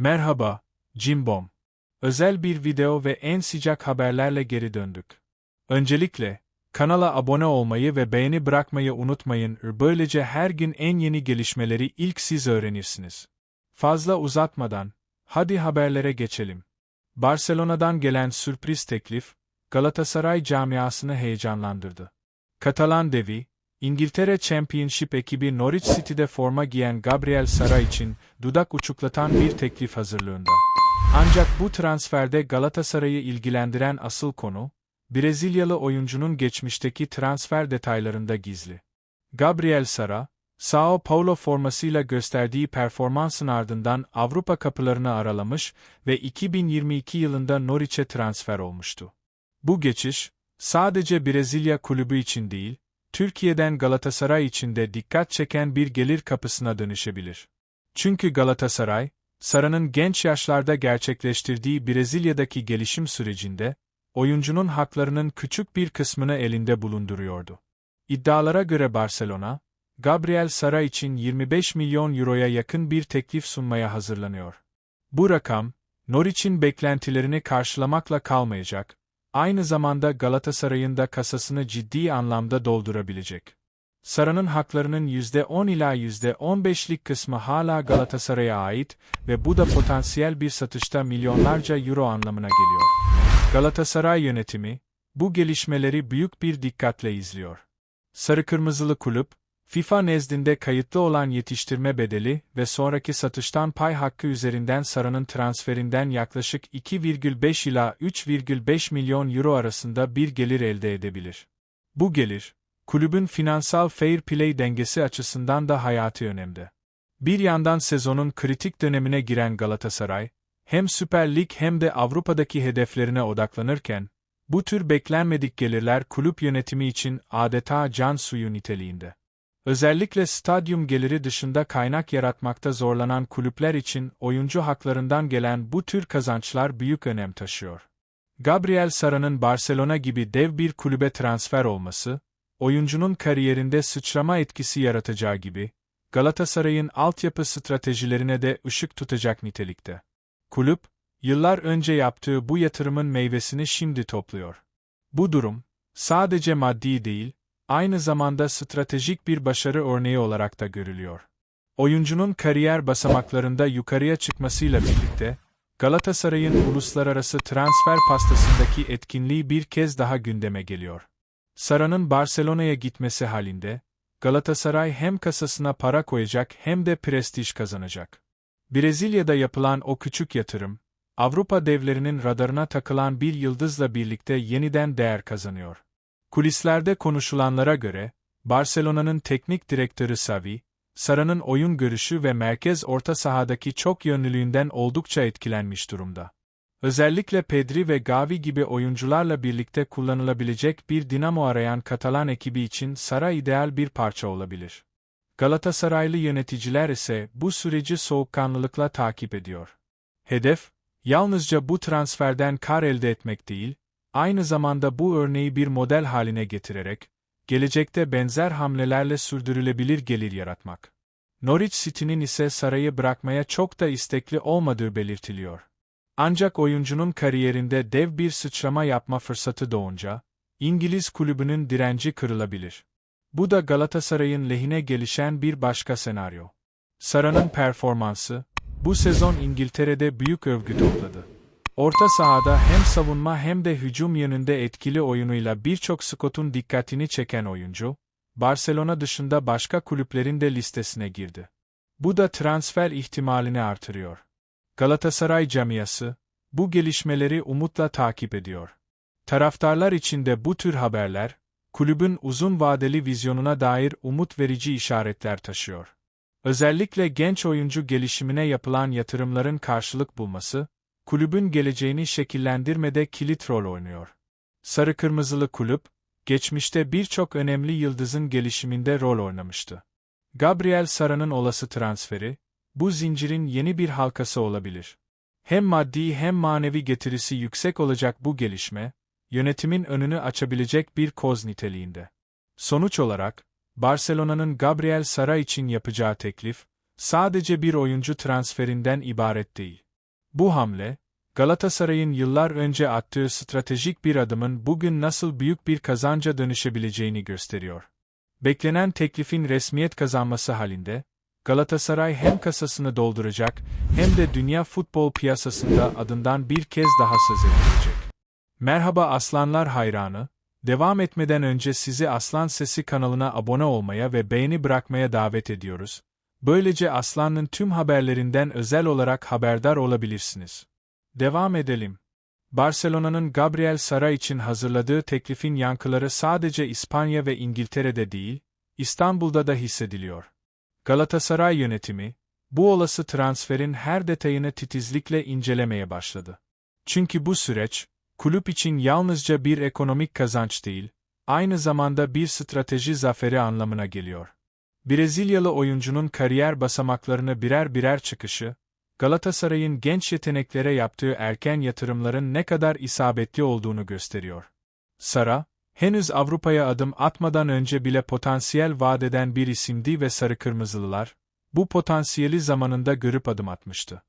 Merhaba, Cimbom. Özel bir video ve en sıcak haberlerle geri döndük. Öncelikle, kanala abone olmayı ve beğeni bırakmayı unutmayın. Böylece her gün en yeni gelişmeleri ilk siz öğrenirsiniz. Fazla uzatmadan, hadi haberlere geçelim. Barcelona'dan gelen sürpriz teklif, Galatasaray camiasını heyecanlandırdı. Katalan devi, İngiltere Championship ekibi Norwich City'de forma giyen Gabriel Sara için dudak uçuklatan bir teklif hazırlığında. Ancak bu transferde Galatasaray'ı ilgilendiren asıl konu, Brezilyalı oyuncunun geçmişteki transfer detaylarında gizli. Gabriel Sara, Sao Paulo formasıyla gösterdiği performansın ardından Avrupa kapılarını aralamış ve 2022 yılında Norwich'e transfer olmuştu. Bu geçiş, sadece Brezilya kulübü için değil, Türkiye'den Galatasaray için de dikkat çeken bir gelir kapısına dönüşebilir. Çünkü Galatasaray, Sara'nın genç yaşlarda gerçekleştirdiği Brezilya'daki gelişim sürecinde, oyuncunun haklarının küçük bir kısmını elinde bulunduruyordu. İddialara göre Barcelona, Gabriel Sara için 25 milyon euroya yakın bir teklif sunmaya hazırlanıyor. Bu rakam, Norwich'in beklentilerini karşılamakla kalmayacak, aynı zamanda Galatasaray'ın da kasasını ciddi anlamda doldurabilecek. Sara'nın haklarının %10 ila %15'lik kısmı hala Galatasaray'a ait ve bu da potansiyel bir satışta milyonlarca euro anlamına geliyor. Galatasaray yönetimi, bu gelişmeleri büyük bir dikkatle izliyor. Sarı Kırmızılı kulüp, FIFA nezdinde kayıtlı olan yetiştirme bedeli ve sonraki satıştan pay hakkı üzerinden Sara'nın transferinden yaklaşık 2,5 ila 3,5 milyon euro arasında bir gelir elde edebilir. Bu gelir, kulübün finansal fair play dengesi açısından da hayati önemde. Bir yandan sezonun kritik dönemine giren Galatasaray, hem Süper Lig hem de Avrupa'daki hedeflerine odaklanırken, bu tür beklenmedik gelirler kulüp yönetimi için adeta can suyu niteliğinde. Özellikle stadyum geliri dışında kaynak yaratmakta zorlanan kulüpler için oyuncu haklarından gelen bu tür kazançlar büyük önem taşıyor. Gabriel Sara'nın Barcelona gibi dev bir kulübe transfer olması, oyuncunun kariyerinde sıçrama etkisi yaratacağı gibi, Galatasaray'ın altyapı stratejilerine de ışık tutacak nitelikte. Kulüp, yıllar önce yaptığı bu yatırımın meyvesini şimdi topluyor. Bu durum, sadece maddi değil, aynı zamanda stratejik bir başarı örneği olarak da görülüyor. Oyuncunun kariyer basamaklarında yukarıya çıkmasıyla birlikte, Galatasaray'ın uluslararası transfer pastasındaki etkinliği bir kez daha gündeme geliyor. Sara'nın Barcelona'ya gitmesi halinde, Galatasaray hem kasasına para koyacak hem de prestij kazanacak. Brezilya'da yapılan o küçük yatırım, Avrupa devlerinin radarına takılan bir yıldızla birlikte yeniden değer kazanıyor. Kulislerde konuşulanlara göre, Barcelona'nın teknik direktörü Xavi, Sara'nın oyun görüşü ve merkez orta sahadaki çok yönlülüğünden oldukça etkilenmiş durumda. Özellikle Pedri ve Gavi gibi oyuncularla birlikte kullanılabilecek bir dinamo arayan Katalan ekibi için Sara ideal bir parça olabilir. Galatasaraylı yöneticiler ise bu süreci soğukkanlılıkla takip ediyor. Hedef, yalnızca bu transferden kar elde etmek değil, aynı zamanda bu örneği bir model haline getirerek, gelecekte benzer hamlelerle sürdürülebilir gelir yaratmak. Norwich City'nin ise sarayı bırakmaya çok da istekli olmadığı belirtiliyor. Ancak oyuncunun kariyerinde dev bir sıçrama yapma fırsatı doğunca, İngiliz kulübünün direnci kırılabilir. Bu da Galatasaray'ın lehine gelişen bir başka senaryo. Sara'nın performansı, bu sezon İngiltere'de büyük övgü topladı. Orta sahada hem savunma hem de hücum yönünde etkili oyunuyla birçok Scott'un dikkatini çeken oyuncu, Barcelona dışında başka kulüplerin de listesine girdi. Bu da transfer ihtimalini artırıyor. Galatasaray camiası, bu gelişmeleri umutla takip ediyor. Taraftarlar için de bu tür haberler, kulübün uzun vadeli vizyonuna dair umut verici işaretler taşıyor. Özellikle genç oyuncu gelişimine yapılan yatırımların karşılık bulması, kulübün geleceğini şekillendirmede kilit rol oynuyor. Sarı Kırmızılı kulüp, geçmişte birçok önemli yıldızın gelişiminde rol oynamıştı. Gabriel Sara'nın olası transferi, bu zincirin yeni bir halkası olabilir. Hem maddi hem manevi getirisi yüksek olacak bu gelişme, yönetimin önünü açabilecek bir koz niteliğinde. Sonuç olarak, Barcelona'nın Gabriel Sara için yapacağı teklif, sadece bir oyuncu transferinden ibaret değil. Bu hamle, Galatasaray'ın yıllar önce attığı stratejik bir adımın bugün nasıl büyük bir kazanca dönüşebileceğini gösteriyor. Beklenen teklifin resmiyet kazanması halinde, Galatasaray hem kasasını dolduracak hem de dünya futbol piyasasında adından bir kez daha söz edilecek. Merhaba Aslanlar hayranı, devam etmeden önce sizi Aslan Sesi kanalına abone olmaya ve beğeni bırakmaya davet ediyoruz. Böylece Aslan'ın tüm haberlerinden özel olarak haberdar olabilirsiniz. Devam edelim. Barcelona'nın Gabriel Sara için hazırladığı teklifin yankıları sadece İspanya ve İngiltere'de değil, İstanbul'da da hissediliyor. Galatasaray yönetimi, bu olası transferin her detayını titizlikle incelemeye başladı. Çünkü bu süreç, kulüp için yalnızca bir ekonomik kazanç değil, aynı zamanda bir strateji zaferi anlamına geliyor. Brezilyalı oyuncunun kariyer basamaklarını birer birer çıkışı, Galatasaray'ın genç yeteneklere yaptığı erken yatırımların ne kadar isabetli olduğunu gösteriyor. Sara, henüz Avrupa'ya adım atmadan önce bile potansiyel vaat eden bir isimdi ve sarı kırmızılılar, bu potansiyeli zamanında görüp adım atmıştı.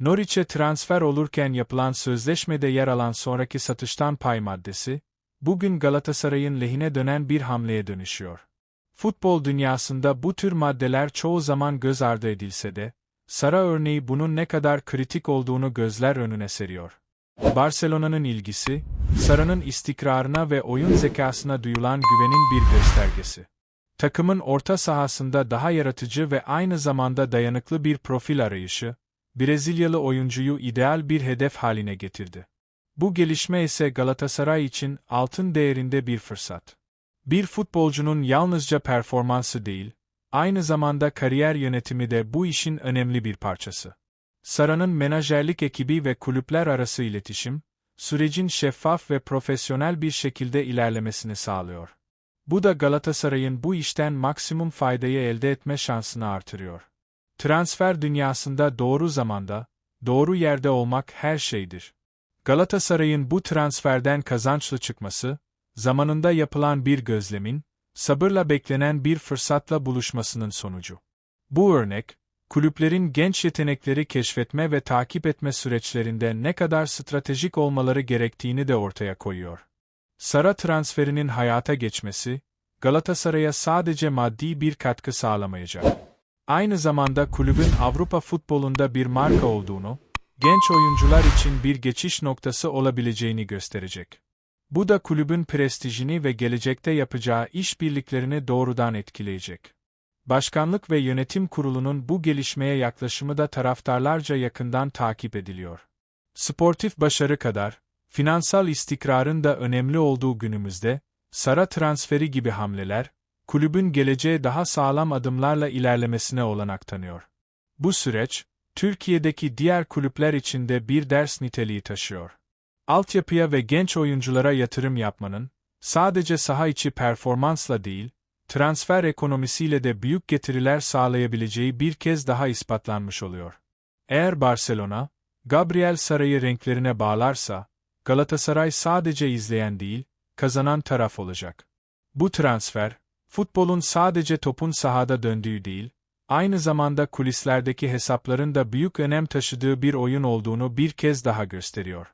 Norwich'e transfer olurken yapılan sözleşmede yer alan sonraki satıştan pay maddesi, bugün Galatasaray'ın lehine dönen bir hamleye dönüşüyor. Futbol dünyasında bu tür maddeler çoğu zaman göz ardı edilse de, Sara örneği bunun ne kadar kritik olduğunu gözler önüne seriyor. Barcelona'nın ilgisi, Sara'nın istikrarına ve oyun zekasına duyulan güvenin bir göstergesi. Takımın orta sahasında daha yaratıcı ve aynı zamanda dayanıklı bir profil arayışı, Brezilyalı oyuncuyu ideal bir hedef haline getirdi. Bu gelişme ise Galatasaray için altın değerinde bir fırsat. Bir futbolcunun yalnızca performansı değil, aynı zamanda kariyer yönetimi de bu işin önemli bir parçası. Sara'nın menajerlik ekibi ve kulüpler arası iletişim, sürecin şeffaf ve profesyonel bir şekilde ilerlemesini sağlıyor. Bu da Galatasaray'ın bu işten maksimum faydayı elde etme şansını artırıyor. Transfer dünyasında doğru zamanda, doğru yerde olmak her şeydir. Galatasaray'ın bu transferden kazançlı çıkması, zamanında yapılan bir gözlemin, sabırla beklenen bir fırsatla buluşmasının sonucu. Bu örnek, kulüplerin genç yetenekleri keşfetme ve takip etme süreçlerinde ne kadar stratejik olmaları gerektiğini de ortaya koyuyor. Sara transferinin hayata geçmesi, Galatasaray'a sadece maddi bir katkı sağlamayacak. Aynı zamanda kulübün Avrupa futbolunda bir marka olduğunu, genç oyuncular için bir geçiş noktası olabileceğini gösterecek. Bu da kulübün prestijini ve gelecekte yapacağı işbirliklerini doğrudan etkileyecek. Başkanlık ve yönetim kurulunun bu gelişmeye yaklaşımı da taraftarlarca yakından takip ediliyor. Sportif başarı kadar, finansal istikrarın da önemli olduğu günümüzde, Sara transferi gibi hamleler, kulübün geleceğe daha sağlam adımlarla ilerlemesine olanak tanıyor. Bu süreç, Türkiye'deki diğer kulüpler için de bir ders niteliği taşıyor. Altyapıya ve genç oyunculara yatırım yapmanın, sadece saha içi performansla değil, transfer ekonomisiyle de büyük getiriler sağlayabileceği bir kez daha ispatlanmış oluyor. Eğer Barcelona, Gabriel Saray'ı renklerine bağlarsa, Galatasaray sadece izleyen değil, kazanan taraf olacak. Bu transfer, futbolun sadece topun sahada döndüğü değil, aynı zamanda kulislerdeki hesapların da büyük önem taşıdığı bir oyun olduğunu bir kez daha gösteriyor.